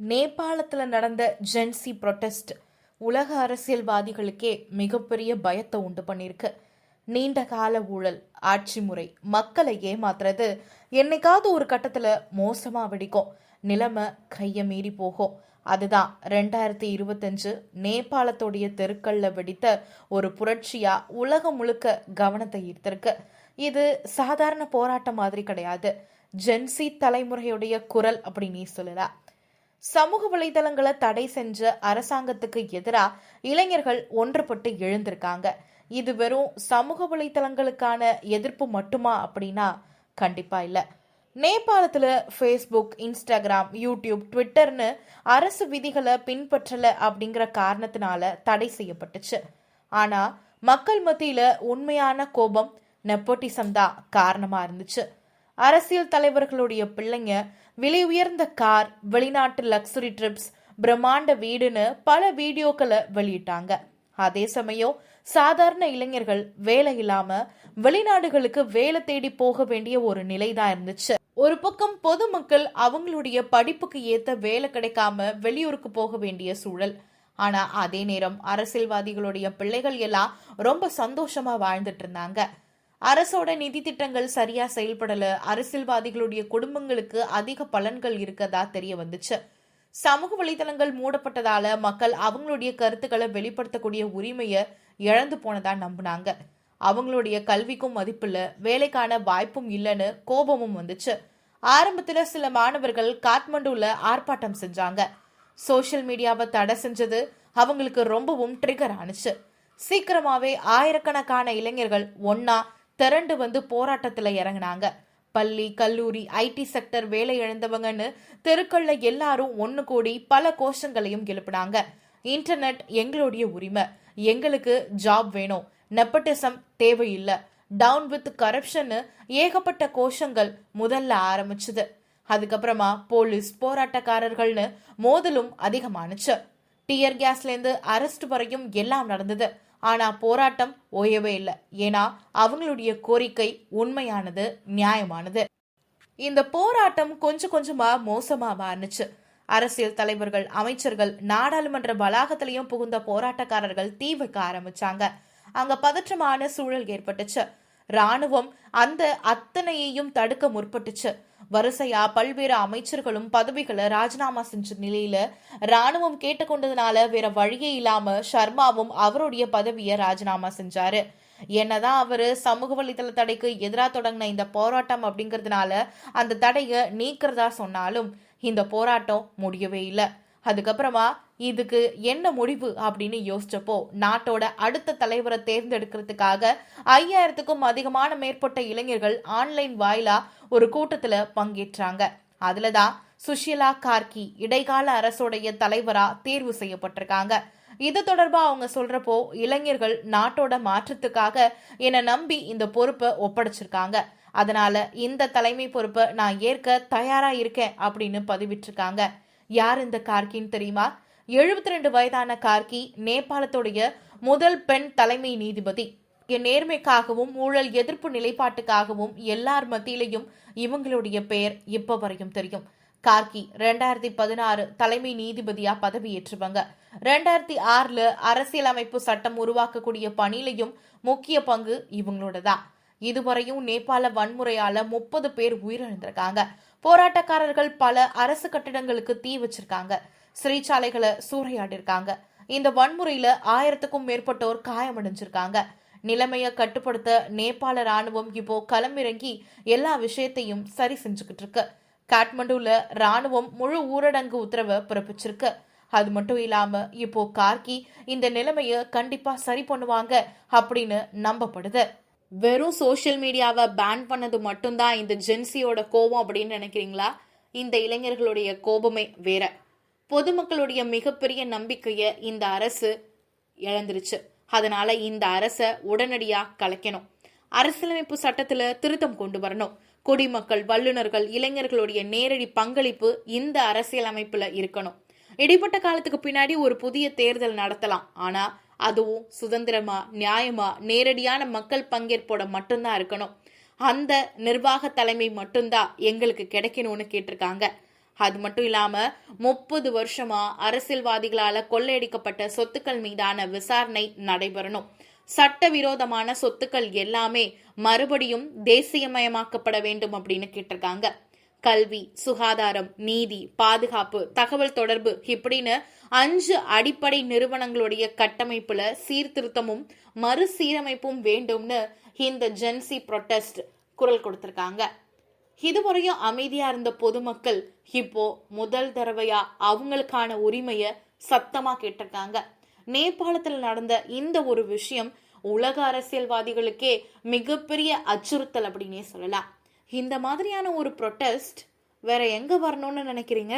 நேபாளத்தில் நடந்த gen Z protest உலக அரசியல்வாதிகளுக்கே மிகப்பெரிய பயத்தை உண்டு பண்ணியிருக்கு நீண்ட கால ஊழல் ஆட்சி முறை மக்களை ஏமாத்துறது என்னைக்காவது ஒரு கட்டத்தில் மோசமாக வெடிக்கும். நிலைமை கையை மீறி போகும். அதுதான் ரெண்டாயிரத்தி இருபத்தஞ்சு நேபாளத்துடைய தெருக்கல்ல வெடித்த ஒரு புரட்சியா உலகம் முழுக்க கவனத்தை ஈர்த்திருக்கு. இது சாதாரண போராட்டம் மாதிரி கிடையாது. ஜென்சி தலைமுறையுடைய குரல் அப்படின்னு சொல்லலாம் சமூக வலைதளங்களை தடை செஞ்ச அரசாங்கத்துக்கு எதிராக இளைஞர்கள் ஒன்றுபட்டு எழுந்திருக்காங்க. இது வெறும் சமூக வலைதளங்களுக்கான எதிர்ப்பு மட்டுமா அப்படின்னா கண்டிப்பா இல்லை. நேபாளத்துல ஃபேஸ்புக் இன்ஸ்டாகிராம் யூடியூப் ட்விட்டர்னு அரசு விதிகளை பின்பற்றல அப்படிங்கிற காரணத்தினால தடை செய்யப்பட்டுச்சு. ஆனா மக்கள் மத்தியில உண்மையான கோபம் நெப்போட்டிசம் தான் காரணமா இருந்துச்சு. அரசியல் தலைவர்களுடைய பிள்ளைங்க விலை உயர்ந்த கார் வெளிநாட்டு லக்ஸுரி ட்ரிப்ஸ் பிரம்மாண்ட வீடுன்னு பல வீடியோக்களை வெளியிட்டாங்க. அதே சமயம் சாதாரண இளைஞர்கள் வேலை இல்லாம வெளிநாடுகளுக்கு வேலை தேடி போக வேண்டிய ஒரு நிலை தான் இருந்துச்சு. ஒரு பக்கம் பொதுமக்கள் அவங்களுடைய படிப்புக்கு ஏத்த வேலை கிடைக்காம வெளியூருக்கு போக வேண்டிய சூழல். ஆனா அதே நேரம் அரசியல்வாதிகளுடைய பிள்ளைகள் எல்லாம் ரொம்ப சந்தோஷமா வாழ்ந்துட்டு இருந்தாங்க. அரசோட நிதி திட்டங்கள் சரியா செயல்படல. அரசியல்வாதிகளுடைய குடும்பங்களுக்கு அதிக பலன்கள் இருக்கதா தெரிய வந்துச்சு. சமூக வலைதளங்கள் மூடப்பட்டதால மக்கள் அவங்களுடைய கருத்துக்களை வெளிப்படுத்தக்கூடிய உரிமையை இழந்து போனதா நம்பினாங்க. அவங்களுடைய கல்விக்கும் மதிப்பில்ல வேலைக்கான வாய்ப்பும் இல்லைன்னு கோபமும் வந்துச்சு. ஆரம்பத்துல சில மாணவர்கள் காத்மண்டுல ஆர்ப்பாட்டம் செஞ்சாங்க. சோஷியல் மீடியாவை தடை செஞ்சது அவங்களுக்கு ரொம்பவும் ட்ரிகர் ஆனிச்சு. சீக்கிரமாவே ஆயிரக்கணக்கான இளைஞர்கள் ஒன்னா திரண்டு வந்து போராட்டத்துல இறங்கினாங்க. பள்ளி கல்லூரி ஐடி செக்டர் வேலை இழந்தவங்கன்னு தெருக்கள்ல எல்லாரும் ஒன்று கூடி பல கோஷங்களையும் எழுப்பினாங்க. இன்டர்நெட் எங்களுடைய உரிமை. எங்களுக்கு ஜாப் வேணும். நெப்பட்டிசம் தேவையில்லை. டவுன் வித் கரப்ஷன் ஏகப்பட்ட கோஷங்கள் முதல்ல ஆரம்பிச்சுது. அதுக்கப்புறமா போலீஸ் போராட்டக்காரர்கள்னு மோதலும் அதிகமானுச்சு. டியர் கேஸ்லேருந்து அரெஸ்ட் வரையும் எல்லாம் நடந்தது. ஆனா போராட்டம் ஓயவே இல்லை. ஏன்னா அவங்களுடைய கோரிக்கை உண்மையானது நியாயமானது. இந்த போராட்டம் கொஞ்சம் கொஞ்சமா மோசமா மாறுனுச்சு. அரசியல் தலைவர்கள் அமைச்சர்கள் நாடாளுமன்ற வளாகத்திலையும் புகுந்த போராட்டக்காரர்கள் தீ வைக்க ஆரம்பிச்சாங்க. அங்க பதற்றமான சூழல் ஏற்பட்டுச்சு. ராணுவம் அந்த அத்தனையையும் தடுக்க முற்பட்டுச்சு. வரிசையா பல்வேறு அமைச்சர்களும் பதவிகளை ராஜினாமா செஞ்ச நிலையில ராணுவம் கேட்டுக்கொண்டதுனால வேற வழியே இல்லாம சர்மாவும் அவருடைய பதவியை ராஜினாமா செஞ்சாரு. என்னதான் அவரு சமூக வலைதள தடைக்கு எதிராக தொடங்கின இந்த போராட்டம் அப்படிங்கறதுனால அந்த தடையை நீக்கிறதா சொன்னாலும் இந்த போராட்டம் முடியவே இல்லை. அதுக்கப்புறமா இதுக்கு என்ன முடிவு? அப்படின்னு யோசிச்சப்போ நாட்டோட அடுத்த தலைவரை தேர்ந்தெடுக்கிறதுக்காக ஐயாயிரத்துக்கும் அதிகமான மேற்பட்ட இளைஞர்கள் ஆன்லைன் வாயிலா ஒரு கூட்டத்துல பங்கேற்றாங்க. அதுலதான் சுஷிலா கார்கி இடைக்கால அரசுடைய தலைவரா தேர்வு செய்யப்பட்டிருக்காங்க. இது தொடர்பா அவங்க சொல்றப்போ இளைஞர்கள் நாட்டோட மாற்றத்துக்காக என்னை நம்பி இந்த பொறுப்பை ஒப்படைச்சிருக்காங்க. அதனால இந்த தலைமை பொறுப்பை நான் ஏற்க தயாரா இருக்கேன் அப்படின்னு பதிவிட்டிருக்காங்க. யார் இந்த கார்கின்னு தெரியுமா? எழுபத்தி ரெண்டு வயதான கார்கி நேபாளத்துடைய முதல் பெண் தலைமை நீதிபதி. என் நேர்மைக்காகவும் ஊழல் எதிர்ப்பு நிலைப்பாட்டுக்காகவும் எல்லார் மத்தியிலையும் இவங்களுடைய பெயர் இப்ப வரையும் தெரியும். கார்கி ரெண்டாயிரத்தி பதினாறு தலைமை நீதிபதியா பதவியேற்றுவாங்க. ரெண்டாயிரத்தி ஆறுல அரசியலமைப்பு சட்டம் உருவாக்கக்கூடிய பணியிலையும் முக்கிய பங்கு இவங்களோட தான் இதுவரையும் நேபாள வன்முறையால முப்பது பேர் உயிரிழந்திருக்காங்க. போராட்டக்காரர்கள் பல அரசு கட்டிடங்களுக்கு தீ வச்சிருக்காங்க. சிறைச்சாலைகளை சூறையாடிருக்காங்க. இந்த வன்முறையில ஆயிரத்துக்கும் மேற்பட்டோர் காயமடைஞ்சிருக்காங்க. நிலைமையை கட்டுப்படுத்த நேபாள ராணுவம் இப்போ களமிறங்கி எல்லா விஷயத்தையும் சரி செஞ்சுக்கிட்டு இருக்கு காட்மண்டுல ராணுவம் முழு ஊரடங்கு உத்தரவை பிறப்பிச்சிருக்கு. அது மட்டும் இல்லாம இப்போ கார்கி இந்த நிலைமையை கண்டிப்பா சரி பண்ணுவாங்க அப்படின்னு நம்பப்படுது. வெறும் சோஷியல் மீடியாவை பேன் பண்ணது மட்டும்தான் இந்த ஜென்சியோட கோபம் அப்படின்னு நினைக்கிறீங்களா? இந்த இளைஞர்களுடைய கோபமே வேற. பொதுமக்களுடைய மிகப்பெரிய நம்பிக்கையை இந்த அரசு இழந்துருச்சு. அதனால இந்த அரசை உடனடியாக கலைக்கணும். அரசியலமைப்பு சட்டத்துல திருத்தம் கொண்டு வரணும். குடிமக்கள் வல்லுநர்கள் இளைஞர்களுடைய நேரடி பங்களிப்பு இந்த அரசியலமைப்புல இருக்கணும். இடைப்பட்ட காலத்துக்கு பின்னாடி ஒரு புதிய தேர்தல் நடத்தலாம். ஆனா அதுவும் சுதந்திரமா நியாயமா நேரடியான மக்கள் பங்கேற்போட மட்டும்தான் இருக்கணும். அந்த நிர்வாக தலைமை மட்டும்தான் எங்களுக்கு கிடைக்கணும்னு கேட்டிருக்காங்க. அது மட்டும் இல்லாம முப்பது வருஷமா அரசியல்வாதிகளால கொள்ளையடிக்கப்பட்ட சொத்துக்கள் மீதான விசாரணை நடைபெறணும். சட்டவிரோதமான சொத்துக்கள் எல்லாமே மறுபடியும் தேசியமயமாக்கப்பட வேண்டும் அப்படின்னு கேட்டிருக்காங்க. கல்வி சுகாதாரம் நீதி பாதுகாப்பு தகவல் தொடர்பு இப்படின்னு அஞ்சு அடிப்படை நிறுவனங்களுடைய கட்டமைப்புல சீர்திருத்தமும் மறுசீரமைப்பும் வேண்டும்னு இந்த ஜென்சி புரொட்டஸ்ட் குரல் கொடுத்திருக்காங்க. இதுவரையும் அமைதியா இருந்த பொதுமக்கள் இப்போ முதல் தடவையா அவங்களுக்கான உரிமைய சத்தமா கேட்டிருக்காங்க. நேபாளத்தில் நடந்த இந்த ஒரு விஷயம் உலக அரசியல்வாதிகளுக்கே மிகப்பெரிய அச்சுறுத்தல் அப்படின்னே சொல்லலாம். இந்த மாதிரியான ஒரு ப்ரொட்டஸ்ட் வேற எங்க வரணும்னு நினைக்கிறீங்க?